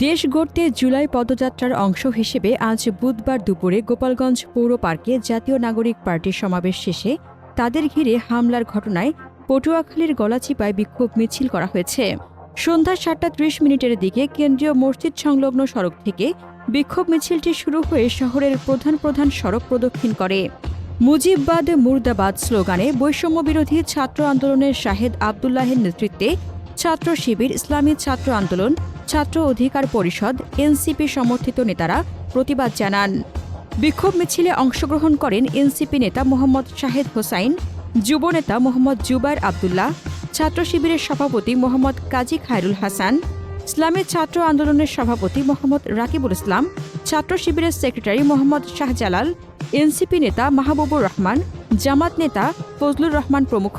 দেশ গড়তে জুলাই পদযাত্রার অংশ হিসেবে আজ বুধবার দুপুরে গোপালগঞ্জ পৌর পার্কে জাতীয় নাগরিক পার্টির সমাবেশ শেষে তাদের ঘিরে হামলার ঘটনায় পটুয়াখালীর গলাচিপায় বিক্ষোভ মিছিল করা হয়েছে। সন্ধ্যা সাতটা ত্রিশ মিনিটের দিকে কেন্দ্রীয় মসজিদ সংলগ্ন সড়ক থেকে বিক্ষোভ মিছিলটি শুরু হয়ে শহরের প্রধান প্রধান সড়ক প্রদক্ষিণ করে। মুজিববাদ মুর্দাবাদ স্লোগানে বৈষম্য বিরোধী ছাত্র আন্দোলনের শাহেদ আবদুল্লাহের নেতৃত্বে ছাত্র শিবির, ইসলামী ছাত্র আন্দোলন, ছাত্র অধিকার পরিষদ, এনসিপি সমর্থিত নেতারা প্রতিবাদ জানান। বিক্ষোভ মিছিলে অংশগ্রহণ করেন এনসিপি নেতা মোহাম্মদ শাহেদ হোসাইন, যুব নেতা মোহাম্মদ জুবাইর আবদুল্লাহ, ছাত্র শিবিরের সভাপতি মোহাম্মদ কাজী খায়রুল হাসান, ইসলামী ছাত্র আন্দোলনের সভাপতি মোহাম্মদ রাকিবুল ইসলাম, ছাত্র শিবিরের সেক্রেটারি মোহাম্মদ শাহজালাল এনসিপি নেতা মাহবুবুর রহমান জামাত নেতা ফজলুর রহমান প্রমুখ।